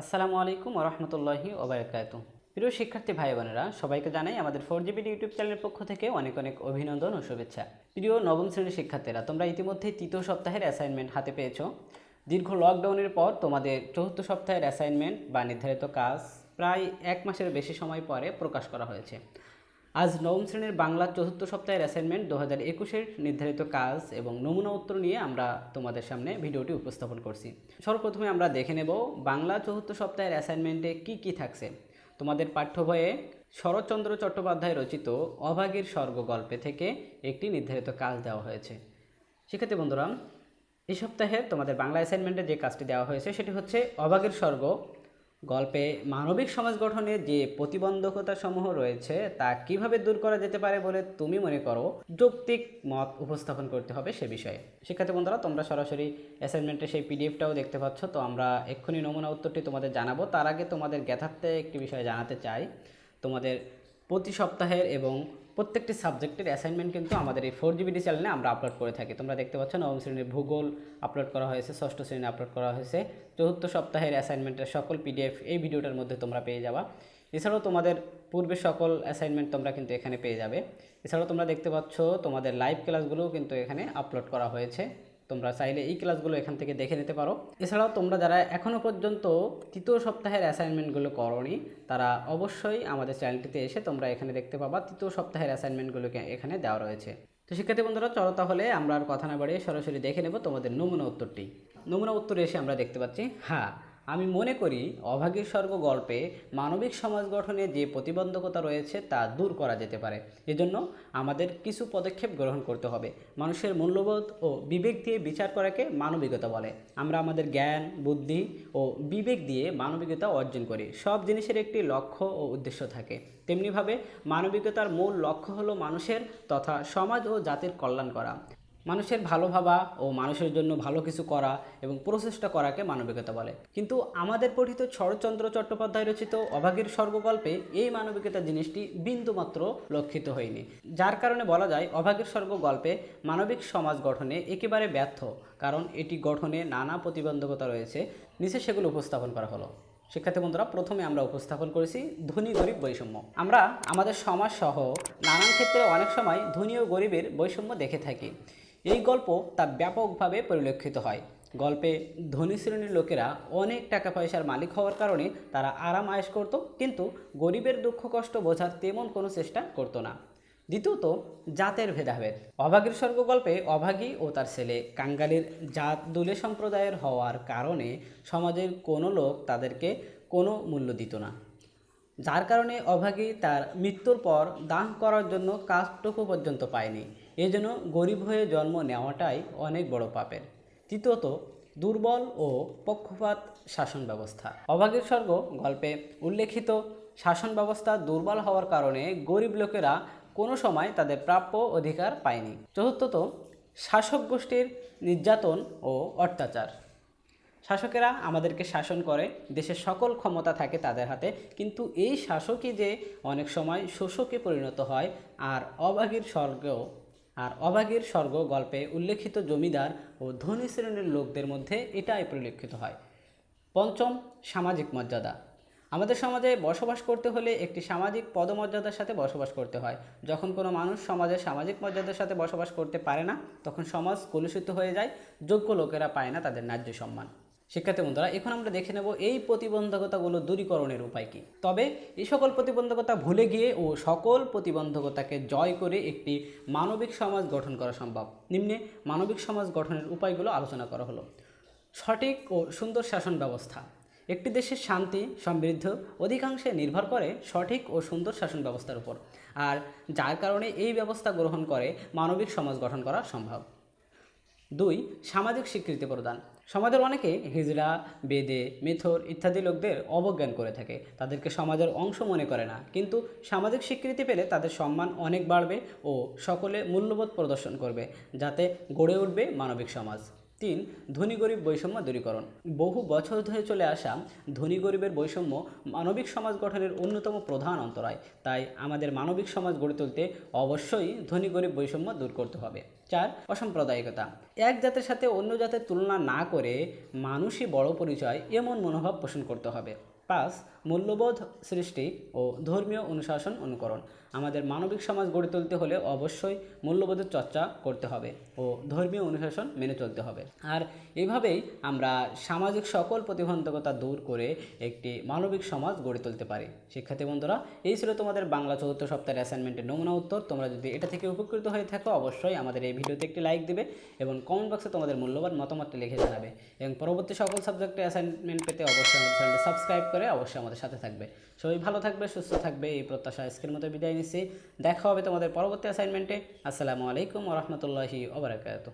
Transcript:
আসসালামু আলাইকুম ওরহমতুল্লাহি ওবরাকাত। প্রিয় শিক্ষার্থী ভাই বোনেরা সবাইকে জানাই আমাদের ফোর জিবি ইউটিউব চ্যানেলের পক্ষ থেকে অনেক অনেক অভিনন্দন ও শুভেচ্ছা। প্রিয় নবম শ্রেণির শিক্ষার্থীরা, তোমরা ইতিমধ্যে তৃতীয় সপ্তাহের অ্যাসাইনমেন্ট হাতে পেয়েছ। দীর্ঘ লকডাউনের পর তোমাদের চতুর্থ সপ্তাহের অ্যাসাইনমেন্ট বা নির্ধারিত কাজ প্রায় এক মাসের বেশি সময় পরে প্রকাশ করা হয়েছে। আজ নবম শ্রেণির বাংলা চতুর্থ সপ্তাহের অ্যাসাইনমেন্ট দু হাজার একুশের নির্ধারিত কাজ এবং নমুনা উত্তর নিয়ে আমরা তোমাদের সামনে ভিডিওটি উপস্থাপন করছি। সর্বপ্রথমে আমরা দেখে নেব বাংলা চতুর্থ সপ্তাহের অ্যাসাইনমেন্টে কি কি থাকছে। তোমাদের পাঠ্য বইয়ে শরৎচন্দ্র চট্টোপাধ্যায় রচিত অভাগীর স্বর্গ গল্পে থেকে একটি নির্ধারিত কাজ দেওয়া হয়েছে। শিক্ষার্থী বন্ধুরা, এই সপ্তাহে তোমাদের বাংলা অ্যাসাইনমেন্টে যে কাজটি দেওয়া হয়েছে সেটি হচ্ছে অভাগের স্বর্গ গল্পে মানবিক সমাজ গঠনে যে প্রতিবন্ধকতা সমূহ রয়েছে, তা কীভাবে দূর করা যেতে পারে বলে তুমি মনে করো? যৌক্তিক মত উপস্থাপন করতে হবে সে বিষয়ে। শিক্ষার্থী বন্ধুরা, তোমরা সরাসরি অ্যাসাইনমেন্টের সেই পিডিএফটাও দেখতে পাচ্ছ। তো আমরা এক্ষুনি নমুনা উত্তরটি তোমাদের জানাব। তার আগে তোমাদের জ্ঞাতার্থে একটি বিষয় জানাতে চাই। তোমাদের প্রতি সপ্তাহের এবং প্রত্যেকটি সাবজেক্টের অ্যাসাইনমেন্ট কিন্তু আমাদের এই ফোর জিবিডি চ্যানেলে আমরা আপলোড করে থাকি। তোমরা দেখতে পাচ্ছ নবম শ্রেণির ভূগোল আপলোড করা হয়েছে, ষষ্ঠ শ্রেণি আপলোড করা হয়েছে, চতুর্থ সপ্তাহের অ্যাসাইনমেন্টের সকল পিডিএফ এই ভিডিওটার মধ্যে তোমরা পেয়ে যাবা। এছাড়াও তোমাদের পূর্বে সকল অ্যাসাইনমেন্ট তোমরা কিন্তু এখানে পেয়ে যাবে। এছাড়াও তোমরা দেখতে পাচ্ছ তোমাদের লাইভ ক্লাসগুলোও কিন্তু এখানে আপলোড করা হয়েছে। তোমরা চাইলে এই ক্লাসগুলো এখান থেকে দেখে নিতে পারো। এছাড়াও তোমরা যারা এখনও পর্যন্ত তৃতীয় সপ্তাহের অ্যাসাইনমেন্টগুলো করনি, তারা অবশ্যই আমাদের চ্যানেলটিতে এসে তোমরা এখানে দেখতে পাবা তৃতীয় সপ্তাহের অ্যাসাইনমেন্টগুলোকে এখানে দেওয়া রয়েছে। তো শিক্ষার্থী বন্ধুরা, চলো তাহলে আমরা আর কথা না বাড়িয়ে সরাসরি দেখে নেব তোমাদের নমুনা উত্তরটি। নমুনা উত্তরে এসে আমরা দেখতে পাচ্ছি হ্যাঁ আমি মনে করি অভাগীর স্বর্গ গল্পে মানবিক সমাজ গঠনে যে প্রতিবন্ধকতা রয়েছে তা দূর করা যেতে পারে। এজন্য আমাদের কিছু পদক্ষেপ গ্রহণ করতে হবে। মানুষের মূল্যবোধ ও বিবেক দিয়ে বিচার করাকে মানবিকতা বলে। আমরা আমাদের জ্ঞান, বুদ্ধি ও বিবেক দিয়ে মানবিকতা অর্জন করি। সব জিনিসের একটি লক্ষ্য ও উদ্দেশ্য থাকে। তেমনিভাবে মানবিকতার মূল লক্ষ্য হলো মানুষের তথা সমাজ ও জাতির কল্যাণ করা। মানুষের ভালো ভাবা ও মানুষের জন্য ভালো কিছু করা এবং প্রচেষ্টা করাকে মানবিকতা বলে। কিন্তু আমাদের পঠিত শরৎচন্দ্র চট্টোপাধ্যায় রচিত অভাগীর স্বর্গগল্পে এই মানবিকতা জিনিসটি বিন্দুমাত্র লক্ষিত হয়নি। যার কারণে বলা যায়, অভাগীর স্বর্গ গল্পে মানবিক সমাজ গঠনে একেবারে ব্যর্থ, কারণ এটি গঠনে নানা প্রতিবন্ধকতা রয়েছে। নিচে সেগুলো উপস্থাপন করা হলো। শিক্ষার্থী বন্ধুরা, প্রথমে আমরা উপস্থাপন করেছি ধনী গরিব বৈষম্য। আমরা আমাদের সমাজ সহ নানান ক্ষেত্রে অনেক সময় ধনী ও গরিবের বৈষম্য দেখে থাকি। এই গল্প তা ব্যাপকভাবে পরিলক্ষিত হয়। গল্পে ধনী শ্রেণির লোকেরা অনেক টাকা পয়সার মালিক হওয়ার কারণে তারা আরাম আয়েশ করত, কিন্তু গরিবের দুঃখ কষ্ট বোঝার তেমন কোনো চেষ্টা করতো না। দ্বিতীয়ত, জাতের ভেদাভেদ। অভাগীর স্বর্গ গল্পে অভাগী ও তার ছেলে কাঙ্গালির জাত দুলে সম্প্রদায়ের হওয়ার কারণে সমাজের কোনো লোক তাদেরকে কোনো মূল্য দিত না। যার কারণে অভাগী তার মৃত্যুর পর দাহ করার জন্য কাজটুকু পর্যন্ত পায়নি। এজন্য গরিব হয়ে জন্ম নেওয়াটাই অনেক বড় পাপের। তৃতীয়ত, দুর্বল ও পক্ষপাত শাসন ব্যবস্থা। অভাগীর স্বর্গ গল্পে উল্লেখিত, শাসন ব্যবস্থা দুর্বল হওয়ার কারণে গরিব লোকেরা কোনো সময় তাদের প্রাপ্য অধিকার পায়নি। চতুর্থত, শাসক গোষ্ঠীর নির্যাতন ও অত্যাচার। শাসকেরা আমাদেরকে শাসন করে, দেশের সকল ক্ষমতা থাকে তাদের হাতে, কিন্তু এই শাসকই যে অনেক সময় শোষকে পরিণত হয়, আর অভাগীর স্বর্গ আর অভাগীর স্বর্গ গল্পে উল্লেখিত জমিদার ও ধনী শ্রেণির লোকদের মধ্যে এটাই পরিলক্ষিত হয়। পঞ্চম সামাজিক মর্যাদা। আমাদের সমাজে বসবাস করতে হলে একটি সামাজিক পদমর্যাদার সাথে বসবাস করতে হয়। যখন কোনো মানুষ সমাজে সামাজিক মর্যাদার সাথে বসবাস করতে পারে না, তখন সমাজ কলুষিত হয়ে যায়, যোগ্য লোকেরা পায় না তাদের ন্যায্য সম্মান। শিক্ষার্থী বন্ধুরা, এখন আমরা দেখে নেব এই প্রতিবন্ধকতাগুলো দূরীকরণের উপায় কী। তবে এই সকল প্রতিবন্ধকতা ভুলে গিয়ে ও সকল প্রতিবন্ধকতাকে জয় করে একটি মানবিক সমাজ গঠন করা সম্ভব। নিম্নে মানবিক সমাজ গঠনের উপায়গুলো আলোচনা করা হলো। সঠিক ও সুন্দর শাসন ব্যবস্থা। একটি দেশের শান্তি, সমৃদ্ধ অধিকাংশে নির্ভর করে সঠিক ও সুন্দর শাসন ব্যবস্থার উপর। আর যার কারণে এই ব্যবস্থা গ্রহণ করে মানবিক সমাজ গঠন করা সম্ভব। দুই, সামাজিক স্বীকৃতি প্রদান। সমাজের অনেকে হিজড়া, বেদে, মেথর ইত্যাদি লোকদের অবজ্ঞান করে থাকে। তাদেরকে সমাজের অংশ মনে করে না। কিন্তু সামাজিক স্বীকৃতি পেলে তাদের সম্মান অনেক বাড়বে ও সকলে মূল্যবোধ প্রদর্শন করবে, যাতে গড়ে উঠবে মানবিক সমাজ। তিন, ধনী গরিব বৈষম্য দূরীকরণ। বহু বছর ধরে চলে আসা ধনী গরিবের বৈষম্য মানবিক সমাজ গঠনের অন্যতম প্রধান অন্তরায়। তাই আমাদের মানবিক সমাজ গড়ে তুলতে অবশ্যই ধনী গরিব বৈষম্য দূর করতে হবে। চার, অসাম্প্রদায়িকতা। এক জাতের সাথে অন্য জাতের তুলনা না করে মানুষই বড় পরিচয়, এমন মনোভাব পোষণ করতে হবে। পাঁচ, মূল্যবোধ সৃষ্টি ও ধর্মীয় অনুশাসন অনুকরণ। আমাদের মানবিক সমাজ গড়ে তুলতে হলে অবশ্যই মূল্যবোধের চর্চা করতে হবে ও ধর্মীয় অনুশাসন মেনে চলতে হবে। আর এইভাবেই আমরা সামাজিক সকল প্রতিবন্ধকতা দূর করে একটি মানবিক সমাজ গড়ে তুলতে পারি। শিক্ষার্থী বন্ধুরা, এই ছিল তোমাদের বাংলা চতুর্থ সপ্তাহের অ্যাসাইনমেন্টের নমুনা উত্তর। তোমরা যদি এটা থেকে উপকৃত হয়ে থাকো, অবশ্যই আমাদের এই ভিডিওতে একটি লাইক দেবে এবং কমেন্ট বক্সে তোমাদের মূল্যবান মতামতটি লিখে জানাবে। এবং পরবর্তী সকল সাবজেক্টে অ্যাসাইনমেন্ট পেতে অবশ্যই আমাদের চ্যানেলটি সাবস্ক্রাইব করে অবশ্যই আমাদের সাথে থাকবে। সবাই ভালো থাকবে, সুস্থ থাকবে। এই প্রত্যাশা আজকের মতো বিদায় নিচ্ছি দেখা হবে তোমাদের পরবর্তী অ্যাসাইনমেন্টে আসসালামু আলাইকুম রহমতুল্লাহি ওবরাকাত